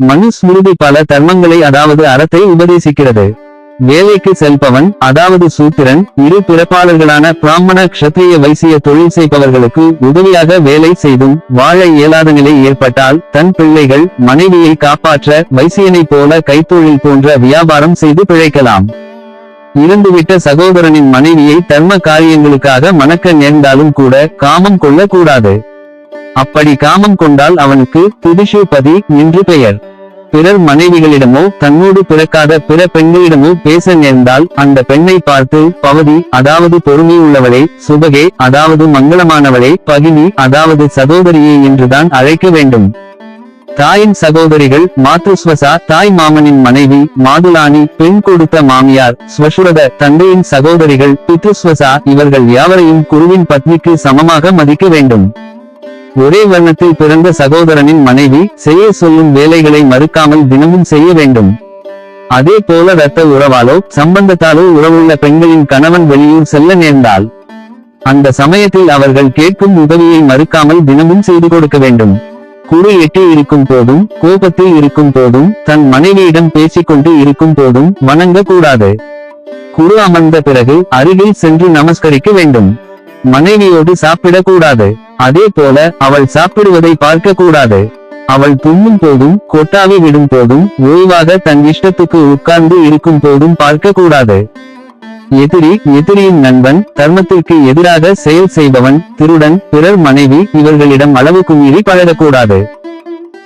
மனு ஸ்மிருதி பல தர்மங்களை அதாவது அறத்தை உபதேசிக்கிறது. வேலைக்கு செல்பவன் அதாவது சூத்திரன் இரு பிறப்பாளர்களான பிராமண க்ஷத்ரிய வைசிய தொழில் செய்பவர்களுக்கு உதவியாக வேலை செய்தும் வாழ இயலாத நிலை ஏற்பட்டால் தன் பிள்ளைகள் மனைவியை காப்பாற்ற வைசியனைப் போல கைத்தொழில் போன்ற வியாபாரம் செய்து பிழைக்கலாம். இறந்துவிட்ட சகோதரனின் மனைவியை தர்ம காரியங்களுக்காக மணக்க நேர்ந்தாலும் கூட காமம் கொள்ளக்கூடாது. அப்படி காமம் கொண்டால் அவனுக்கு புதிஷுபதி என்று பெயர். பிறர் மனைவிகளிடமோ தன்னோடு பிறக்காத பிற பெண்களிடமோ பேச நேர்ந்தால் அந்த பெண்ணை பார்த்து பவதி அதாவது பொறுமை உள்ளவளே சுபகே அதாவது மங்களமானவளே பகினி அதாவது சகோதரியே என்றுதான் அழைக்க வேண்டும். தாயின் சகோதரிகள் மாத்ருஸ்வசா தாய் மாமனின் மனைவி மாதுலானி பெண் கொடுத்த மாமியார் ஸ்வசுரத தந்தையின் சகோதரிகள் பித்ருஸ்வசா இவர்கள் யாவரையும் குருவின் பத்னிக்கு சமமாக மதிக்க வேண்டும். ஒரே வண்ணத்தில் பிறந்த சகோதரனின் மனைவி செய்ய சொல்லும் வேலைகளை மறுக்காமல் தினமும் செய்ய வேண்டும். அதே போல இரத்த உறவாலோ சம்பந்தத்தாலோ உறவுள்ள பெண்களின் கணவன் வெளியூர் செல்ல நேர்ந்தால் அந்த சமயத்தில் அவர்கள் கேட்கும் உதவியை மறுக்காமல் தினமும் செய்து கொடுக்க வேண்டும். குரு எட்டி இருக்கும் போதும் கோபத்தில் இருக்கும் போதும் தன் மனைவியிடம் பேசிக்கொண்டு இருக்கும் போதும் வணங்க கூடாது. குரு அமர்ந்த பிறகு அருகில் சென்று நமஸ்கரிக்க வேண்டும். மனைவியோடு சாப்பிடக்கூடாது அதே போல அவள் சாப்பிடுவதை பார்க்க கூடாது அவள் துண்ணும் போதும் கொட்டாவி விடும் போதும் ஓய்வாக தன் இஷ்டத்துக்கு உட்கார்ந்து இருக்கும் போதும் பார்க்க கூடாது எதிரி எதிரியின் நண்பன் தர்மத்திற்கு எதிராக செயல் செய்பவன் திருடன் பிறர் மனைவி இவர்களிடம் அளவுக்கு மீறி பழகக்கூடாது.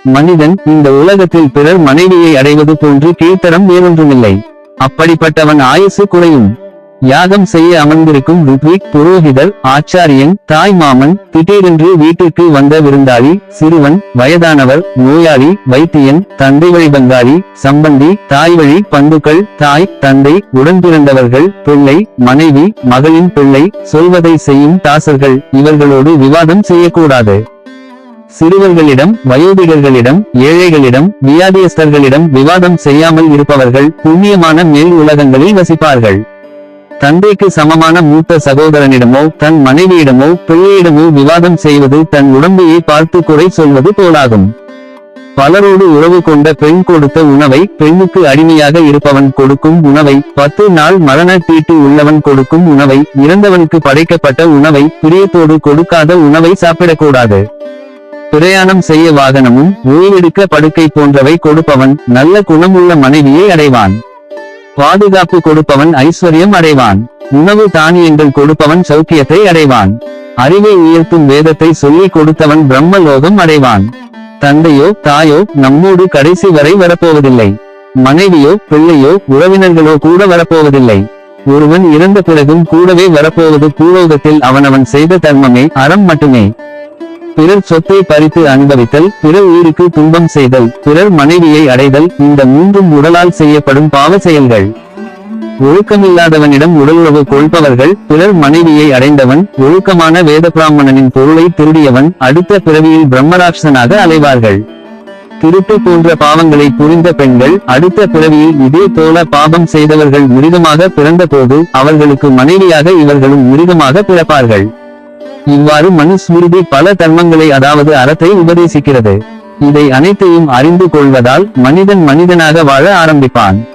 மனிதன் இந்த உலகத்தில் பிறர் மனைவியை அடைவது போன்று கீழ்த்தரம் வேறொன்றுமில்லை. அப்படிப்பட்டவன் ஆயுசு குறையும். யாகம் செய்ய அமர்ந்திருக்கும் ருத்விக் புரோகிதர் ஆச்சாரியன் தாய் மாமன் திடீரென்று வீட்டிற்கு வந்த விருந்தாளி சிறுவன் வயதானவர் நோயாளி வைத்தியன் தந்தை வழி பங்காளி சம்பந்தி தாய் வழி பந்துக்கள் தாய் தந்தை உடன் பிறந்தவர்கள் பிள்ளை மனைவி மகளின் பிள்ளை சொல்வதை செய்யும் தாசர்கள் இவர்களோடு விவாதம் செய்யக்கூடாது. சிறுவர்களிடம் வயோதிகர்களிடம் ஏழைகளிடம் வியாதியஸ்தர்களிடம் விவாதம் செய்யாமல் இருப்பவர்கள் புண்ணியமான மேல் உலகங்களில் வசிப்பார்கள். தந்தைக்கு சமமான மூத்த சகோதரனிடமோ தன் மனைவியிடமோ பிள்ளையிடமோ விவாதம் செய்வது தன் உடம்பையை பார்த்து குறை சொல்வது போலாகும். பலரோடு உறவு கொண்ட பெண் கொடுத்த உணவை பெண்ணுக்கு அடிமையாக இருப்பவன் கொடுக்கும் உணவை பத்து நாள் மரண தீட்டு உள்ளவன் கொடுக்கும் உணவை இறந்தவனுக்கு படைக்கப்பட்ட உணவை பிரியத்தோடு கொடுக்காத உணவை சாப்பிடக்கூடாது. பிரயாணம் செய்ய வாகனமும் ஓய்வெடுக்க படுக்கை போன்றவை கொடுப்பவன் நல்ல குணமுள்ள மனைவியை அடைவான். பாதுகாப்பு கொடுப்பவன் ஐஸ்வர்யம் அடைவான். உணவு தானியங்கள் கொடுப்பவன் சௌக்கியத்தை அடைவான். அறிவை உயர்த்தும் வேதத்தை சொல்லிக் கொடுத்தவன் பிரம்மலோகம் அடைவான். தந்தையோ தாயோ நம்மோடு கடைசி வரை வரப்போவதில்லை. மனைவியோ பிள்ளையோ உறவினர்களோ கூட வரப்போவதில்லை. ஒருவன் இறந்த பிறகும் கூடவே வரப்போவது பூலோகத்தில் அவனவன் செய்த தர்மமே அறம் மட்டுமே. பிறர் சொத்தை பறித்து அனுபவித்தல் பிறர் உயிருக்கு துன்பம் செய்தல் பிறர் மனைவியை அடைதல் இந்த மூன்றும் உடலால் செய்யப்படும் பாவ செயல்கள். ஒழுக்கமில்லாதவனிடம் உடலுறவு கொள்பவர்கள் பிறர் மனைவியை அடைந்தவன் ஒழுக்கமான வேத பிராமணனின் பொருளை திருடியவன் அடுத்த பிறவியில் பிரம்மராட்சனாக அலைவார்கள். திருட்டு போன்ற பாவங்களை புரிந்த பெண்கள் அடுத்த பிறவியில் இதே போல பாபம் செய்தவர்கள் மிருகமாக பிறந்தபோது அவர்களுக்கு மனைவியாக இவர்களும் மிருகமாக பிறப்பார்கள். இவ்வாறு மனுஸ்மிருதி பல தர்மங்களை அதாவது அறத்தை உபதேசிக்கிறது. இதை அனைத்தையும் அறிந்து கொள்வதால் மனிதன் மனிதனாக வாழ ஆரம்பிப்பான்.